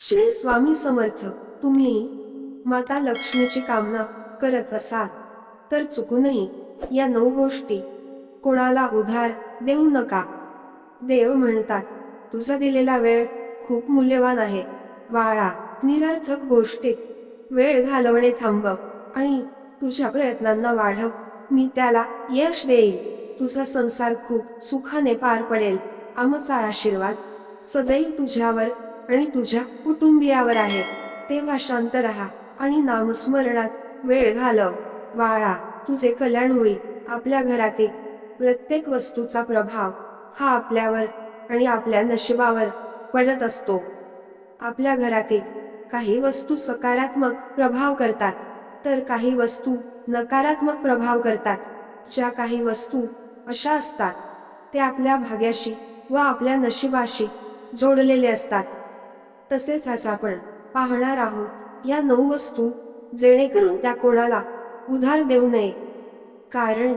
श्री स्वामी समर्थ तुम्ही माता लक्ष्मीची कामना करत असाल तर चुकूनही या नऊ गोष्टी कोणाला उधार देऊ नका. देव म्हणतात तुझा दिलेला वेळ खूप मूल्यवान आहे. वाळा निरर्थक गोष्टीत वेळ घालवणे थांबव आणि तुझ्या प्रयत्नांना वाढव. मी त्याला यश देईल तुझा संसार खूप सुखाने पार पडेल. आमचा आशीर्वाद सदैव तुझ्यावर आणि तुझ्या कुटुंबियावर आहे. तेव्हा शांत राहा आणि नामस्मरणात वेळ घालव. वाळा तुझे कल्याण होईल. आपल्या घरातील प्रत्येक वस्तूचा प्रभाव हा आपल्यावर आणि आपल्या नशिबावर पडत असतो. आपल्या घरातील काही वस्तू सकारात्मक प्रभाव करतात तर काही वस्तू नकारात्मक प्रभाव करतात. ज्या काही वस्तू अशा असतात ते आपल्या भाग्याशी व आपल्या नशिबाशी जोडलेले असतात. तसेच आज आपण पाहणार आहोत या नऊ वस्तू जेणेकरून त्या कोणाला उधार देऊ नये. कारण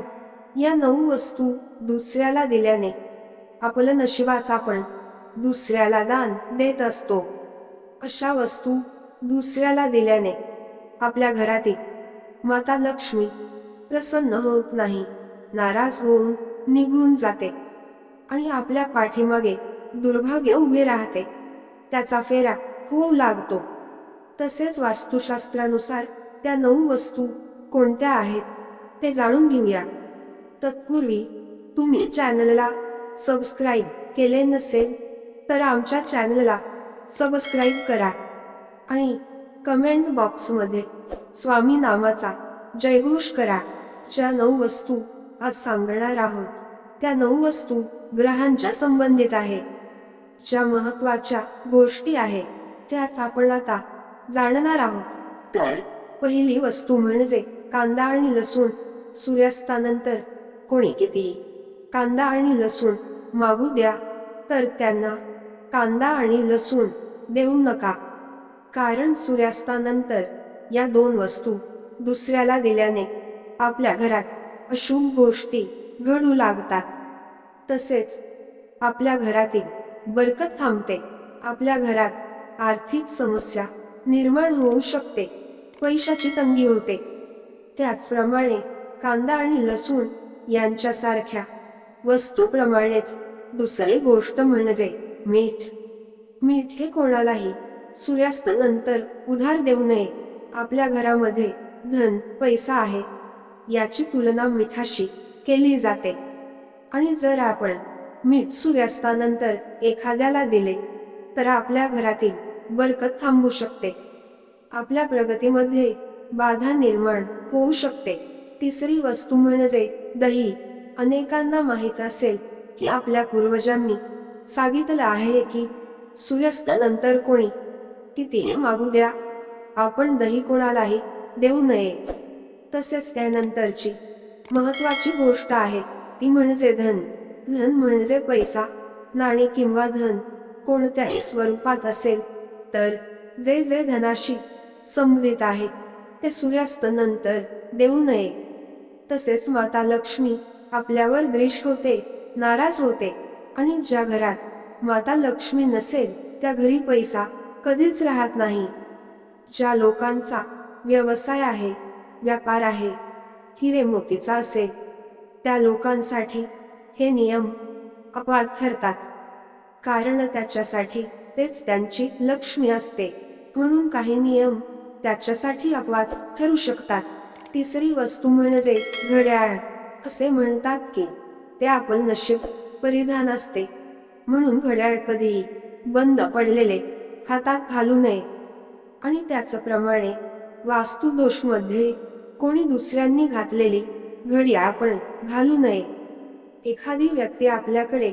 या नऊ वस्तू दुसऱ्याला दिल्याने आपलं नशिबाच आपण दुसऱ्याला दान देत असतो. अशा वस्तू दुसऱ्याला दिल्याने आपल्या घरातील माता लक्ष्मी प्रसन्न होत नाही नाराज होऊन निघून जाते आणि आपल्या पाठीमागे दुर्भाग्य उभे राहते. त्याचा फेरा होऊ लागतो. तसेच वास्तुशास्त्रानुसार त्या नऊ वस्तू कोणत्या आहेत ते जाणून घेऊया. तत्पूर्वी तुम्ही चॅनलला सबस्क्राईब केले नसेल तर आमच्या चॅनलला सबस्क्राईब करा आणि कमेंट बॉक्समध्ये स्वामी नामाचा जयघोष करा. ज्या नऊ वस्तू आज सांगणार आहोत त्या नऊ वस्तू ग्रहांच्या संबंधित आहे ज्या महत्त्वाच्या गोष्टी आहेत त्याच आपण आता जाणणार आहोत. तर पहिली वस्तू म्हणजे कांदा आणि लसूण सूर्यास्तानंतर कोणी कितीही कांदा आणि लसूण मागू द्या. तर त्यांना कांदा आणि लसूण देऊ नका. कारण सूर्यास्तानंतर या दोन वस्तू दुसऱ्याला दिल्याने आपल्या घरात अशुभ गोष्टी घडू लागतात. तसेच आपल्या घरातील बरकत थांबते. आपल्या घरात आर्थिक समस्या निर्माण होऊ शकते. पैशाची तंगी होते. त्याचप्रमाणे कांदा आणि लसूण यांच्यासारख्या वस्तूप्रमाणेच दुसरी गोष्ट म्हणजे मीठ. मीठ हे कोणालाही सूर्यास्त नंतर उधार देऊ नये. आपल्या घरामध्ये धन पैसा आहे याची तुलना मिठाशी केली जाते. आणि जर आपण मीठ सूर्यास्तानंतर एखाद्याला दिले तर आपल्या घरातील बरकत थांबू शकते. आपल्या प्रगतीमध्ये बाधा निर्माण होऊ शकते. तिसरी वस्तू म्हणजे दही. अनेकांना माहीत असेल की आपल्या पूर्वजांनी सांगितलं आहे की सूर्यास्तानंतर कोणी किती मागू द्या. आपण दही कोणालाही देऊ नये. तसेच त्यानंतरची महत्वाची गोष्ट आहे ती म्हणजे धन. धन म्हणजे पैसा नाणे किंवा धन कोणत्याही स्वरूपात असेल तर जे जे धनाशी संबंधित आहे ते सूर्यास्त नंतर देऊ नये. तसेच माता लक्ष्मी आपल्यावर द्वेष होते नाराज होते आणि ज्या घरात माता लक्ष्मी नसेल त्या घरी पैसा कधीच राहत नाही. ज्या लोकांचा व्यवसाय आहे व्यापार आहे हिरे मोतीचा असेल त्या लोकांसाठी हे नियम अपवाद ठरतात. कारण त्याच्यासाठी तेच त्यांची लक्ष्मी असते. म्हणून काही नियम त्याच्यासाठी अपवाद ठरू शकतात. तिसरी वस्तू म्हणजे घड्याळ. असे म्हणतात की ते आपण नशीब परिधान असते. म्हणून घड्याळ कधीही बंद पडलेले हातात घालू नये. आणि त्याचप्रमाणे वास्तुदोषमध्ये कोणी दुसऱ्यांनी घातलेली घडी आपण घालू नये. एखादी व्यक्ती आपल्याकडे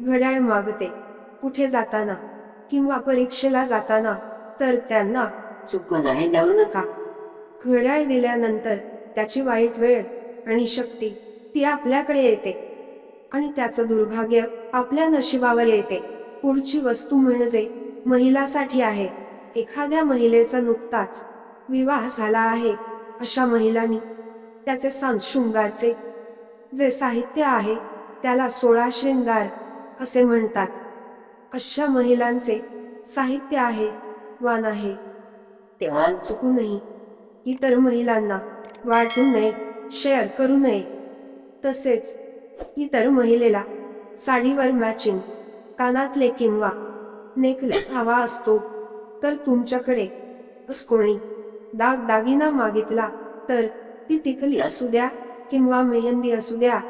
घड्याळ मागते कुठे जाताना किंवा परीक्षेला जाताना तर त्यांना चुकूनही देऊ नका. घड्याळ दिल्यानंतर त्याची वाईट वेळ आणि शक्ती ती आपल्याकडे येते आणि त्याचं दुर्भाग्य आपल्या नशिबावर येते. पुढची वस्तू म्हणजे महिलासाठी आहे. एखाद्या महिलेचा नुकताच विवाह झाला आहे अशा महिलांनी त्याचे सांशृंगारचे जे साहित्य आहे त्याला सोळा श्रृंगार असे म्हणतात. अशा महिलांचे साहित्य आहे वान आहे. तेव्हा चुकूनही इतर महिलांना वाटू नये शेअर करू नये. तसेच इतर महिलेला साडीवर मॅचिंग कानातले किंवा नेकलेस हवा असतो तर तुमच्याकडे कोणी दाग दागिना मागितला तर ती टिकली असू द्या. किंवा मेहंदी असू द्या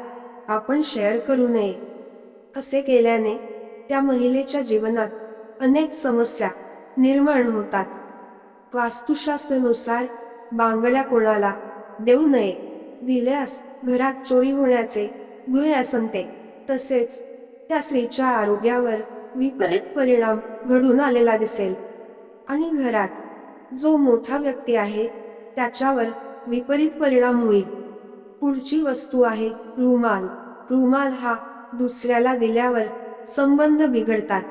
आपण शेअर करू नये. असे केल्याने त्या महिलेच्या जीवनात अनेक समस्या निर्माण होतात. वास्तुशास्त्रानुसार बांगड्या कोणाला देऊ नये दिल्यास घरात चोरी होण्याचे भय असंते. तसेच त्या स्त्रीच्या आरोग्यावर विपरीत परिणाम घडून आलेला दिसेल. आणि घरात जो मोठा व्यक्ती आहे त्याच्यावर विपरीत परिणाम होईल. पुढची वस्तू आहे रुमाल. रुमाल हा दुसऱ्याला दिल्यावर संबंध बिघडतात.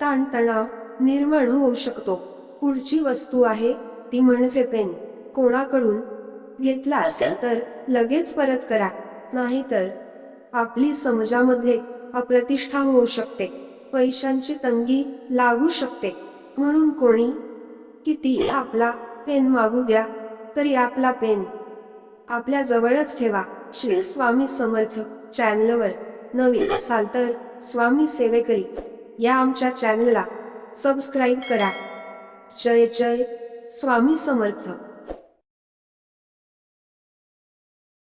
ताणतणाव निर्माण होऊ शकतो. पुढची वस्तू आहे ती म्हणजे पेन. कोणाकडून घेतला असेल तर लगेच परत करा. नाहीतर आपली समाजामध्ये अप्रतिष्ठा होऊ शकते. पैशांची तंगी लागू शकते. म्हणून कोणी किती आपला पेन मागू द्या तरी आपला पेन आपल्या जवळच ठेवा. श्री स्वामी समर्थ चॅनलवर नवीन असाल तर स्वामी सेवेकरी या आमच्या चॅनलला सबस्क्राईब करा. जय जय स्वामी समर्थ.